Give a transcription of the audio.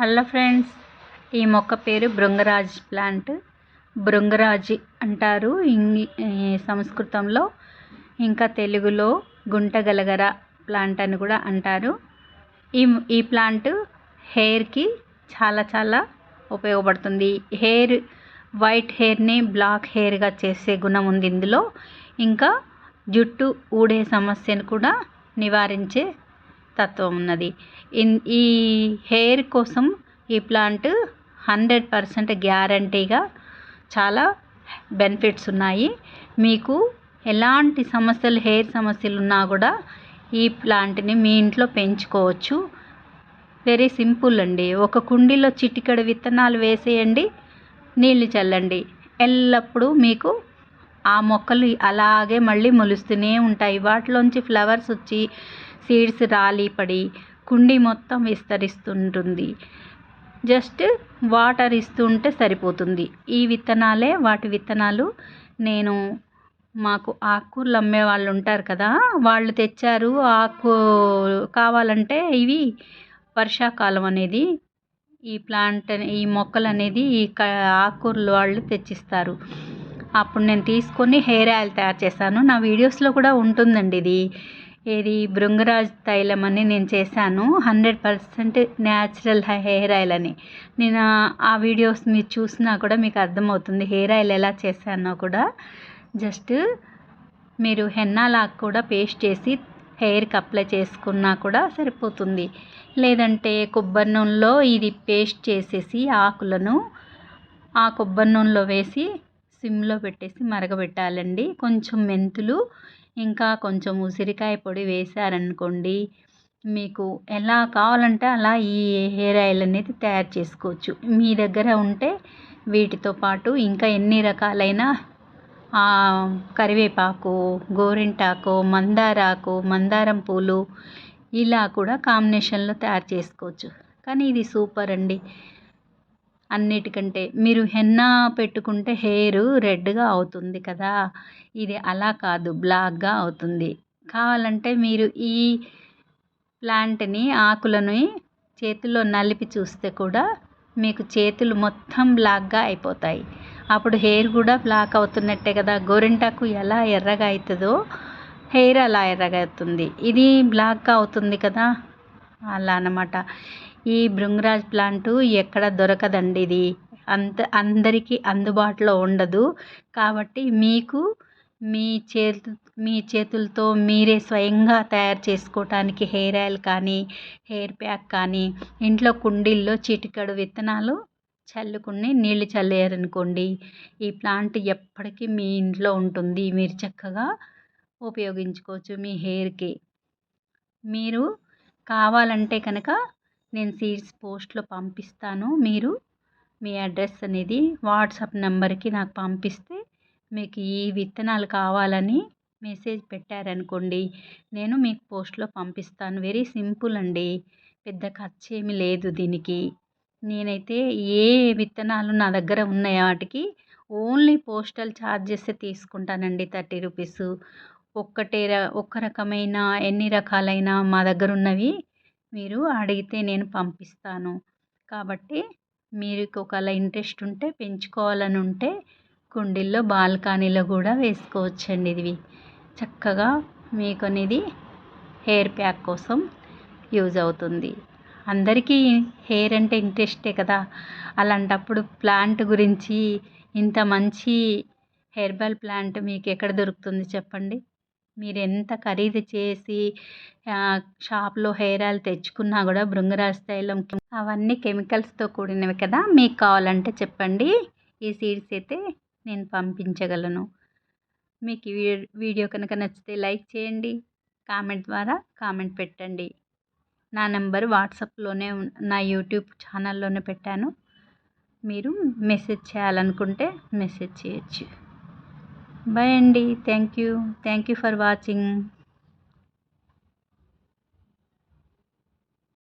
Hello friends ఈ మొక్క పేరు భృంగరాజ్ ప్లాంట్. భృంగరాజి అంటారు ఇంగ్లీ సంస్కృతంలో. ఇంకా తెలుగులో గుంటగలగర ప్లాంట్ అని కూడా అంటారు. ఈ ఈ ప్లాంట్ హెయిర్కి చాలా చాలా ఉపయోగపడుతుంది. హెయిర్ వైట్ హెయిర్ని బ్లాక్ హెయిర్గా చేసే గుణం ఉంది ఇందులో. ఇంకా జుట్టు ఊడే సమస్యను కూడా నివారించే తత్వం ఉన్నది. ఇన్ ఈ హెయిర్ కోసం ఈ ప్లాంట్ హండ్రెడ్ పర్సెంట్ గ్యారంటీగా చాలా బెనిఫిట్స్ ఉన్నాయి. మీకు ఎలాంటి సమస్యలు హెయిర్ సమస్యలు ఉన్నా కూడా ఈ ప్లాంట్ని మీ ఇంట్లో పెంచుకోవచ్చు. వెరీ సింపుల్ అండి. ఒక కుండీలో చిటికడ విత్తనాలు వేసేయండి నీళ్ళు చల్లండి. ఎల్లప్పుడూ మీకు ఆ మొక్కలు అలాగే మళ్ళీ మొలుస్తూనే ఉంటాయి. వాటిలోంచి ఫ్లవర్స్ వచ్చి సీడ్స్ రాలి పడి కుండీ మొత్తం విస్తరిస్తుంటుంది. జస్ట్ వాటర్ ఇస్తుంటే సరిపోతుంది. ఈ విత్తనాలే వాటి విత్తనాలు. నేను మాకు ఆకుకూరలు అమ్మే వాళ్ళు ఉంటారు కదా వాళ్ళు తెచ్చారు ఆకు కావాలంటే ఇవి వర్షాకాలం అనేది ఈ ప్లాంట్ ఈ మొక్కలు అనేది ఈ ఆకుకూరలు వాళ్ళు తెచ్చిస్తారు. అప్పుడు నేను తీసుకొని హెయిర్ ఆయిల్ తయారు చేశాను. నా వీడియోస్లో కూడా ఉంటుందండి ఇది. ఇది భృంగరాజ్ తైలం అని నేను చేశాను. Hundred percent natural hair oil అని. నేను ఆ వీడియోస్ మీరు చూసినా కూడా మీకు అర్థమవుతుంది హెయిర్ ఆయిల్ ఎలా చేశానో కూడా. జస్ట్ మీరు హెన్నాలాకు కూడా పేస్ట్ చేసి హెయిర్కి అప్లై చేసుకున్నా కూడా సరిపోతుంది. లేదంటే కొబ్బరి నూనెలో ఇది పేస్ట్ చేసేసి ఆకులను ఆ కొబ్బరి నూనెలో వేసి సిమ్లో పెట్టేసి మరగబెట్టాలండి. కొంచెం మెంతులు ఇంకా కొంచెం ఉసిరికాయ పొడి వేశారనుకోండి మీకు ఎలా కావాలంటే అలా ఈ హెయిర్ ఆయిల్ అనేది తయారు చేసుకోవచ్చు. మీ దగ్గర ఉంటే వీటితో పాటు ఇంకా ఎన్ని రకాలైన కరివేపాకు గోరింటాకు మందారాకు మందారం పూలు ఇలా కూడా కాంబినేషన్లో తయారు చేసుకోవచ్చు. కానీ ఇది సూపర్ అండి. అన్నిటికంటే. మీరు హెన్నా పెట్టుకుంటే హెయిర్ రెడ్గా అవుతుంది కదా. ఇది అలా కాదు బ్లాక్గా అవుతుంది. కావాలంటే మీరు ఈ ప్లాంట్ని ఆకులను చేతిలో నలిపి చూస్తే కూడా మీకు చేతులు మొత్తం బ్లాక్గా అయిపోతాయి. అప్పుడు హెయిర్ కూడా బ్లాక్ అవుతున్నట్టే కదా. గోరింటాకు ఎలా ఎర్రగా అవుతుందో హెయిర్ అలా ఎర్రగా అవుతుంది. ఇది బ్లాక్గా అవుతుంది కదా. అలా అన్నమాట. ఈ భృంగరాజ్ ప్లాంటు ఎక్కడ దొరకదండి ఇది. అంత అందరికీ అందుబాటులో ఉండదు. కాబట్టి మీకు మీ చేతు మీ చేతులతో మీరే స్వయంగా తయారు చేసుకోవటానికి హెయిర్ ఆయిల్ కానీ హెయిర్ ప్యాక్ కానీ ఇంట్లో కుండీల్లో చిటికడు విత్తనాలు చల్లుకుని నీళ్ళు చల్లారనుకోండి. ఈ ప్లాంట్ ఎప్పటికీ మీ ఇంట్లో ఉంటుంది. మీరు చక్కగా ఉపయోగించుకోవచ్చు మీ హెయిర్కి. మీరు కావాలంటే కనుక నేను సీడ్స్ పోస్ట్లో పంపిస్తాను. మీరు మీ అడ్రస్ అనేది వాట్సాప్ నెంబర్కి నాకు పంపిస్తే మీకు ఈ విత్తనాలు కావాలని మెసేజ్ పెట్టారనుకోండి నేను మీకు పోస్ట్లో పంపిస్తాను. వెరీ సింపుల్ అండి. పెద్ద ఖర్చు ఏమి లేదు దీనికి. నేనైతే ఏ విత్తనాలు నా దగ్గర ఉన్నాయి వాటికి ఓన్లీ పోస్టల్ ఛార్జెస్ తీసుకుంటానండి థర్టీ రూపీస్. ఒక్కటే ఒక్క రకమైన ఎన్ని రకాలైన మా దగ్గర ఉన్నవి మీరు అడిగితే నేను పంపిస్తాను. కాబట్టి మీరు ఒకవేళ ఇంట్రెస్ట్ ఉంటే పెంచుకోవాలని ఉంటే కుండీల్లో బాల్కనీలో కూడా వేసుకోవచ్చండి ఇవి చక్కగా మీకు అనేది హెయిర్ ప్యాక్ కోసం యూజ్ అవుతుంది. అందరికీ హెయిర్ అంటే ఇంట్రెస్టే కదా. అలాంటప్పుడు ప్లాంట్ గురించి ఇంత మంచి హెర్బల్ ప్లాంట్ మీకు ఎక్కడ దొరుకుతుంది చెప్పండి? మీరు ఎంత ఖరీదు చేసి షాప్లో హెయిర్ ఆయిల్ తెచ్చుకున్నా కూడా భృంగరాజ్ తైలం అవన్నీ కెమికల్స్తో కూడినవి కదా మీకు కావాలంటే చెప్పండి. ఈ సీడ్స్ అయితే నేను పంపించగలను. మీకు ఈ వీడియో కనుక నచ్చితే లైక్ చేయండి. కామెంట్ ద్వారా కామెంట్ పెట్టండి. నా నెంబర్ వాట్సాప్లోనే నా యూట్యూబ్ ఛానల్లోనే పెట్టాను. మీరు మెసేజ్ చేయాలనుకుంటే మెసేజ్ చేయొచ్చు. bye andy. Thank you. Thank you for watching.